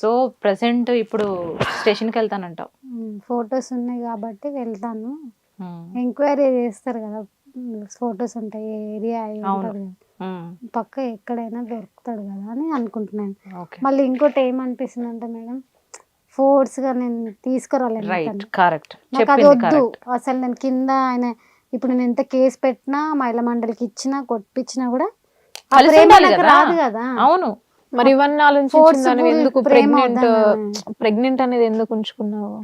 So present ఇప్పుడు స్టేషన్కి వెళ్తానంటావు photos ఉన్నాయి కాబట్టి వెళ్తాను. ఎంక్వైరీ చేస్తారు కదా ఫొటోస్ ఉంటాయి ఏరియా పక్క ఎక్కడైనా దొరుకుతాడు కదా అని అనుకుంటున్నాను. మళ్ళీ ఇంకోటి ఏమనిపిస్తుంది అంటే మేడం ఫోర్స్గా నేను తీసుకురాలేను అతన్ని. కరెక్ట్ నాకు అది చెప్పింది వద్దు. అసలు నేను కింద ఆయన ఇప్పుడు నేను ఎంత కేసు పెట్టినా మహిళా మండలికి ఇచ్చినా కొట్టించినా కూడా. రాదు కదా. అవును. మరి ఇవన్నీ Forceful ఎందుకు ప్రెగ్నెంట్. ప్రెగ్నెంట్ అనేది ఎందుకు ఉంచుకున్నావు?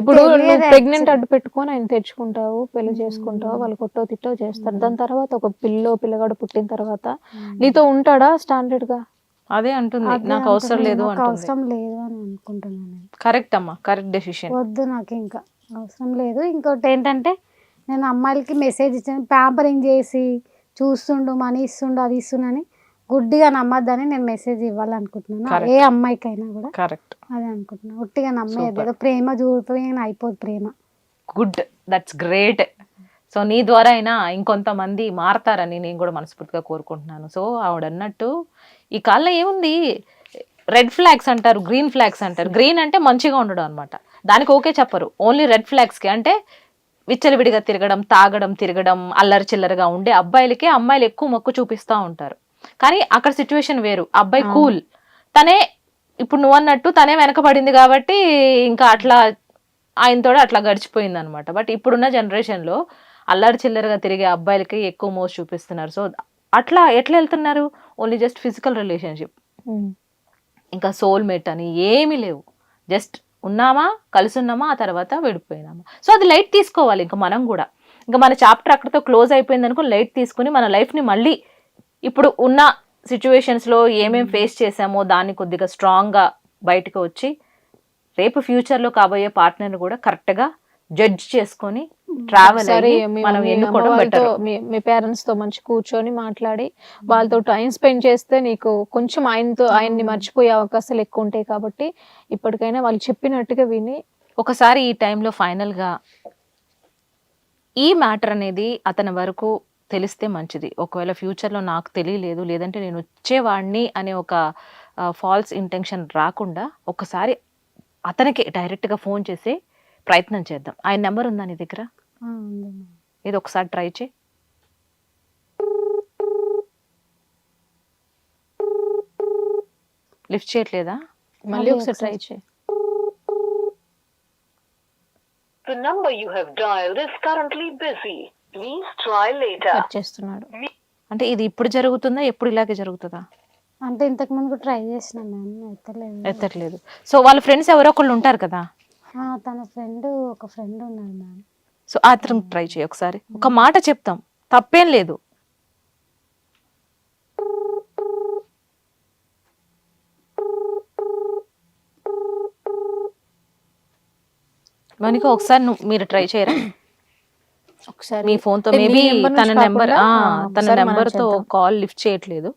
ఇప్పుడు నువ్వు ప్రెగ్నెంట్. అడ్డు పెట్టుకొని ఆయన తెచ్చుకుంటావు పెళ్ళి చేసుకుంటావు వాళ్ళు కొట్టో తిట్టో చేస్తారు. దాని తర్వాత ఒక పిల్లో పిల్లగాడు పుట్టిన తర్వాత నీతో ఉంటాడా స్టాండర్డ్గా? అదే అంటుంది. నాకు అవసరం లేదు అవసరం లేదు అని అనుకుంటున్నాను నేను. కరెక్ట్ అమ్మా కరెక్ట్ డెసిషన్ వద్దు నాకు ఇంకా. అవసరం లేదు. ఇంకోటి ఏంటంటే నేను అమ్మాయిలకి మెసేజ్ ఇచ్చాను. ప్యాంపరింగ్ చేసి చూస్తుండు మనీ ఇస్తుండు అది ఇస్తుండని గుడ్డిగా నమ్మద్దని నేను మెసేజ్ ఇవ్వాలనుకుంటున్నాను. ఏ అమ్మాయికైనా కూడా కరెక్ట్ అదే అనుకుంటున్నాను. ఉట్టిగా నమ్మేది ప్రేమ చూడిపోయి అయిపోదు ప్రేమ. గుడ్ దట్స్ గ్రేట్ సో నీ ద్వారా అయినా ఇంకొంతమంది మారతారని నేను కూడా మనస్ఫూర్తిగా కోరుకుంటున్నాను. సో ఆవిడ అన్నట్టు ఈ కాలంలో ఏముంది? రెడ్ ఫ్లాగ్స్ అంటారు గ్రీన్ ఫ్లాగ్స్ అంటారు. గ్రీన్ అంటే మంచిగా ఉండడం అనమాట దానికి ఓకే చెప్పరు. ఓన్లీ రెడ్ ఫ్లాగ్స్కి అంటే విచ్చలవిడిగా తిరగడం తాగడం తిరగడం అల్లరి చిల్లరగా ఉండే అబ్బాయిలకే అమ్మాయిలు ఎక్కువ మొక్కు చూపిస్తూ ఉంటారు. కానీ అక్కడ సిచ్యువేషన్ వేరు. అబ్బాయి. కూల్. తనే ఇప్పుడు నువ్వు అన్నట్టు తనే వెనకబడింది కాబట్టి ఇంకా అట్లా ఆయనతో అట్లా గడిచిపోయింది అనమాట బట్ ఇప్పుడున్న జనరేషన్లో అల్లరి చిల్లరగా తిరిగే అబ్బాయిలకి ఎక్కువ మోస్ట్ చూపిస్తున్నారు. సో అట్లా ఎట్లా వెళ్తున్నారు? ఓన్లీ జస్ట్ ఫిజికల్ రిలేషన్షిప్ ఇంకా సోల్మేట్ అని ఏమీ లేవు. జస్ట్ ఉన్నామా? కలిసి ఉన్నామా? ఆ తర్వాత విడిపోయినామా? సో అది లైట్ తీసుకోవాలి. ఇంకా మనం కూడా. ఇంకా మన చాప్టర్ అక్కడితో క్లోజ్ అయిపోయింది అనుకో లైట్ తీసుకుని మన లైఫ్ని మళ్ళీ ఇప్పుడు ఉన్న సిచ్యువేషన్స్లో ఏమేం ఫేస్ చేసామో దాన్ని కొద్దిగా స్ట్రాంగ్గా బయటకు వచ్చి రేపు ఫ్యూచర్లో కాబోయే పార్ట్నర్ని కూడా కరెక్ట్గా జడ్జ్ చేసుకొని ట్రావెల్ మనం ఎన్నుకోవడం బెటర్ మీ పేరెంట్స్తో మంచి కూర్చొని మాట్లాడి వాళ్ళతో టైం స్పెండ్ చేస్తే నీకు కొంచెం ఆయనతో ఆయన్ని మర్చిపోయే అవకాశాలు ఎక్కువ ఉంటాయి కాబట్టి ఇప్పటికైనా వాళ్ళు చెప్పినట్టుగా విని ఒకసారి ఈ టైంలో ఫైనల్గా ఈ మ్యాటర్ అనేది అతని వరకు తెలిస్తే మంచిది ఒకవేళ ఫ్యూచర్లో నాకు తెలియలేదు లేదంటే నేను వచ్చేవాడిని అనే ఒక ఫాల్స్ ఇంటెన్షన్ రాకుండా ఒకసారి అతనికి డైరెక్ట్గా ఫోన్ చేసి ప్రయత్నం చేద్దాం ఆయన నెంబర్ ఉందా నీ దగ్గర ఆ, ఉంది మేడం. ఇది ఒకసారి ట్రై చేయి లిఫ్ట్ చేయట్లేదా మళ్ళీ ఒకసారి ట్రై. చేయి The number you have dialed is currently busy. Please try later. Cut చేస్తున్నాడు. అంటే ఇది ఇప్పుడు జరుగుతుందా? ఎప్పుడు ఇలాగే జరుగుతుందా? అంటే ఇంతకు ముందు ట్రై చేసిన మ్యామ్ ఎత్తలేదు. ఎత్తట్లేదు. సో వాళ్ళ ఫ్రెండ్స్ ఎవరో ఒకళ్ళు ఉంటారు కదా? ఆ, తన ఫ్రెండ్ ఒక ఫ్రెండ్ ఉన్నాడు మ్యామ్. సో అతను ట్రై చేయి ఒకసారి. ఒక మాట చెప్తాం. తప్పేం లేదు. మనకి ఒకసారి నువ్వు- మీరు ట్రై చేయరా? ఒకసారి మీ ఫోన్తో మేబీ తన నెంబర్ తన నెంబర్తో. కాల్ లిఫ్ట్ చేయట్లేదు.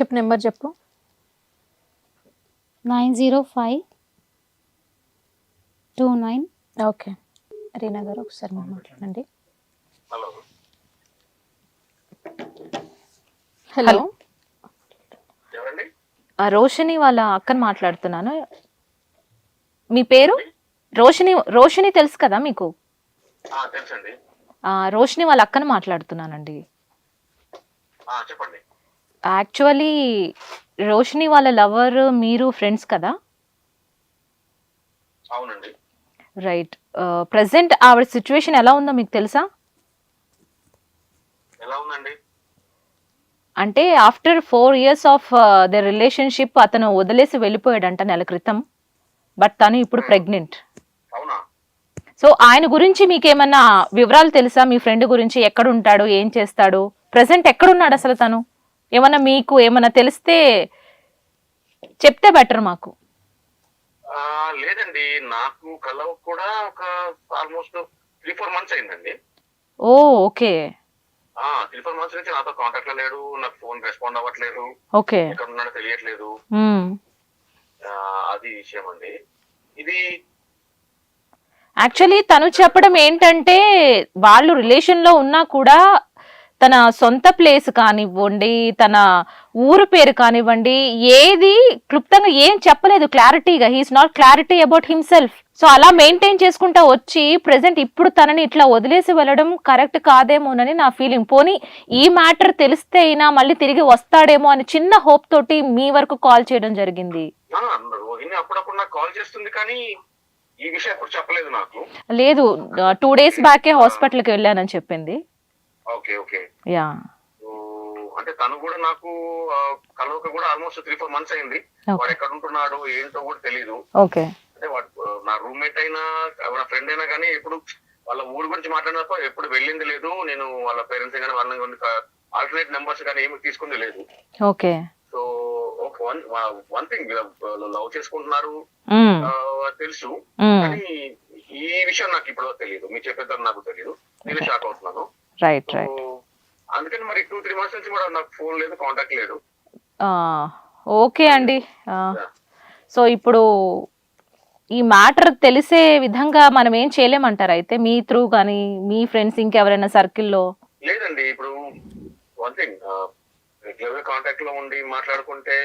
చెప్పు నెంబర్ చెప్పు. Nine zero five two nine. Okay. Reena గారు ఒకసారి మీరు మాట్లాడండి. హలో. హలో. ఎవరండి? ఆ రోషిని వాళ్ళ అక్కని మాట్లాడుతున్నాను. మీ పేరు? రోషిని రోషిని తెలుసు కదా మీకు? తెలుసండి. రోషిని వాళ్ళ అక్కని మాట్లాడుతున్నానండి. చెప్పండి. యాక్చువల్లీ రోషిని వాళ్ళ లవర్ మీరు ఫ్రెండ్స్ కదా? అవునండి. రైట్. ప్రజెంట్ ఆవిడ సిచ్యువేషన్ ఎలా ఉందో మీకు తెలుసా? ఎలా ఉందండి? అంటే after four years of the relationship అతను వదిలేసి వెళ్ళిపోయాడంట నెల క్రితం. బట్ తను ఇప్పుడు ప్రెగ్నెంట్. అవునా? సో ఆయన గురించి మీకు ఏమన్నా వివరాలు తెలుసా? మీ ఫ్రెండ్ గురించి ఎక్కడ ఉంటాడు ఏం చేస్తాడు? ప్రజెంట్ ఎక్కడున్నాడు అసలు తను? ఏమన్నా మీకు ఏమన్నా తెలిస్తే చెప్తే బెటర్ మాకు. లేదండి. నాకు కలవ కూడా ఒక ఆల్మోస్ట్ త్రీ ఫోర్ మంత్స్ అయిందండి. ఓ ఓకే. త్రీ ఫోర్ మంత్స్ నుంచి నాతో కాంటాక్ట్లో లేడు. నాకు ఫోన్ రెస్పాండ్ అవ్వట్లేదు. ఓకే. ఎక్కడ ఉన్నాడో తెలియట్లేదు అది విషయం అండి. ఇది యాక్చువల్లీ తను చెప్పడం ఏంటంటే వాళ్ళు రిలేషన్లో ఉన్నా కూడా తన సొంత ప్లేస్ కానివ్వండి తన ఊరు పేరు కానివ్వండి ఏది క్లుప్తంగా ఏం చెప్పలేదు క్లారిటీగా he's not clarity about himself so అలా మెయింటైన్ చేసుకుంటా వచ్చి ప్రెసెంట్ ఇప్పుడు తనని ఇట్లా వదిలేసి వెళ్ళడం కరెక్ట్ కాదేమోనని నా ఫీలింగ్ పోనీ ఈ మ్యాటర్ తెలిస్తే అయినా మళ్ళీ తిరిగి వస్తాడేమో అని చిన్న హోప్ తోటి మీ వరకు కాల్ చేయడం జరిగింది. అప్పుడప్పుడు నాకు కాల్ చేస్తుంది కానీ ఈ విషయం ఎప్పుడు చెప్పలేదు నాకు. లేదు టూ డేస్ బ్యాకే హాస్పిటల్కి వెళ్ళానని చెప్పింది. ఓకే ఓకే యా అంటే తను కూడా నాకు కలవక కూడా ఆల్మోస్ట్ త్రీ ఫోర్ మంత్స్ అయింది. వాడు ఎక్కడ ఉంటున్నాడు ఏంటో కూడా తెలియదు ఓకే అంటే వాడు నా రూమ్మేట్ అయినా నా ఫ్రెండ్ అయినా కానీ ఎప్పుడు వాళ్ళ ఊరు గురించి మాట్లాడినప్పుడు ఎప్పుడు వెళ్ళింది లేదు. నేను వాళ్ళ పేరెంట్స్ కానీ వాళ్ళని ఆల్టర్నేట్ నెంబర్స్ కానీ ఏమి తీసుకుంది లేదు. ఓకే వన్ థింగ్ లవ్ చేసుకుంటున్నారు తెలుసు. కానీ ఈ విషయం నాకు ఇప్పుడు తెలియదు. మీరు చెప్పేదాన్ని నాకు తెలియదు. నేను షాక్ అవుతున్నాను. రైట్ రైట్ అందుకని మరి టూ త్రీ మంత్స్ నుంచి కూడా నాకు ఫోన్ లేదు కాంటాక్ట్ లేదు. ఓకే అండి. సో ఇప్పుడు ఈ మ్యాటర్ తెలిసే విధంగా మనం ఏం చేయలేమంటారు? అయితే మీ త్రూ కానీ మీ ఫ్రెండ్స్ ఇంకెవరైనా సర్కిల్లో లేదండి ఇప్పుడు వన్ థింగ్ రెగ్యులర్గా కాంటాక్ట్లో ఉండి మాట్లాడుకుంటే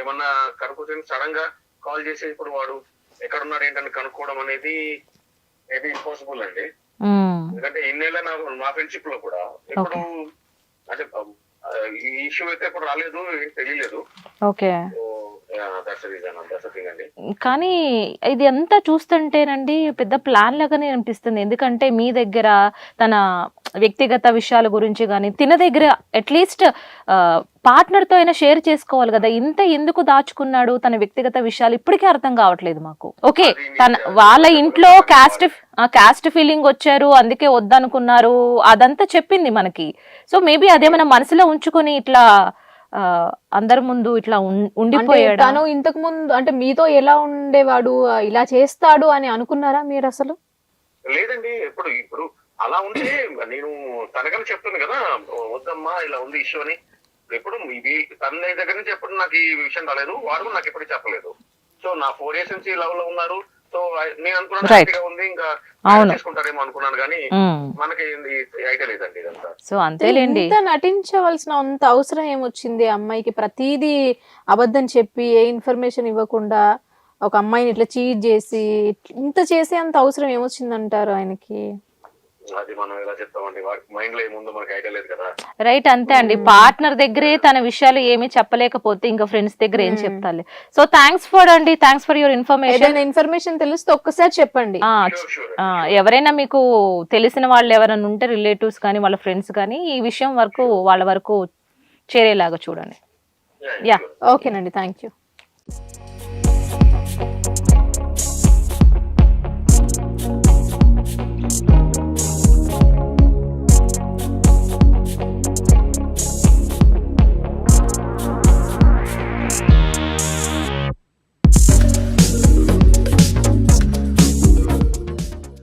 ఏమన్నా కనుక్కుంటే సడన్గా కాల్ చేసి ఇప్పుడు వాడు ఎక్కడున్నాడు ఏంటని కనుక్కోవడం అనేది మేబీ ఇంపాసిబుల్ అండి. ఎందుకంటే ఇన్నేళ్ళ నా మా ఫ్రెండ్షిప్లో కూడా ఎప్పుడు అంటే ఈ ఇష్యూ అయితే ఎప్పుడు రాలేదు తెలియలేదు. ఓకే. కానీ ఇది అంతా చూస్తుంటేనండి పెద్ద ప్లాన్ లాగానే అనిపిస్తుంది. ఎందుకంటే మీ దగ్గర తన వ్యక్తిగత విషయాల గురించి కానీ తిన దగ్గర అట్లీస్ట్ పార్ట్నర్తో అయినా షేర్ చేసుకోవాలి కదా. ఇంత ఎందుకు దాచుకున్నాడు? తన వ్యక్తిగత విషయాలు ఇప్పటికీ అర్థం కావట్లేదు మాకు. ఓకే తన వాళ్ళ ఇంట్లో క్యాస్ట్ క్యాస్ట్ ఫీలింగ్ వచ్చారు అందుకే వద్దనుకున్నారు అదంతా చెప్పింది మనకి. సో మేబీ అదేమైనా మనసులో ఉంచుకొని ఇట్లా అందరి ముందు ఇట్లా ఉండిపోయాడు? తను ఇంతకు ముందు అంటే మీతో ఎలా ఉండేవాడు ఇలా చేస్తాడు అని అనుకున్నారా మీరు అసలు? లేదండి ఎప్పుడు ఇప్పుడు అలా ఉంటే నేను తనకని చెప్తాను కదా వద్దమ్మా ఇలా ఉంది ఇష్యూ అని. ఎప్పుడు ఇది తన దగ్గర నుంచి ఎప్పుడు నాకు ఈ విషయం రాలేదు వాడు నాకు ఎప్పుడు చెప్పలేదు. సో నా ఫోర్ ఇయర్స్ నుంచి లవ్లో ఉన్నారు. సో నేను అనుకున్నాను Right. హ్యాపీగా ఉంది ఇంకా అవును. చేసుకుంటారేమో అనుకున్నాను కానీ. మనకి ఐడియా లేదండి ఇదంతా సో అంతేలేండి ఇంత నటించవలసిన అంత అవసరం ఏమొచ్చింది ఆ అమ్మాయికి ప్రతిదీ అబద్ధం చెప్పి ఏ ఇన్ఫర్మేషన్ ఇవ్వకుండా ఒక అమ్మాయిని ఇట్లా చీట్ చేసి ఇంత చేసే అంత అవసరం ఏమొచ్చింది అంటారు ఆయనకి అది మనం ఎలా చెప్తామండి? మైండ్లో ఏముందో మనకి ఐడియా లేదు కదా. రైట్ అంతే అండి. పార్ట్నర్ దగ్గరే తన విషయాలు ఏమి చెప్పలేకపోతే ఇంకా ఫ్రెండ్స్ దగ్గర ఏం చెప్తాలి. సో థ్యాంక్స్ ఫర్ అండి. Thanks for your information. ఏదైనా ఇన్ఫర్మేషన్ తెలిస్తే ఒక్కసారి చెప్పండి. ఎవరైనా మీకు తెలిసిన వాళ్ళు ఎవరైనా ఉంటే రిలేటివ్స్ కానీ వాళ్ళ ఫ్రెండ్స్ కానీ ఈ విషయం వరకు వాళ్ళ వరకు చేరేలాగా చూడండి. యా ఓకేనండి. Thank you.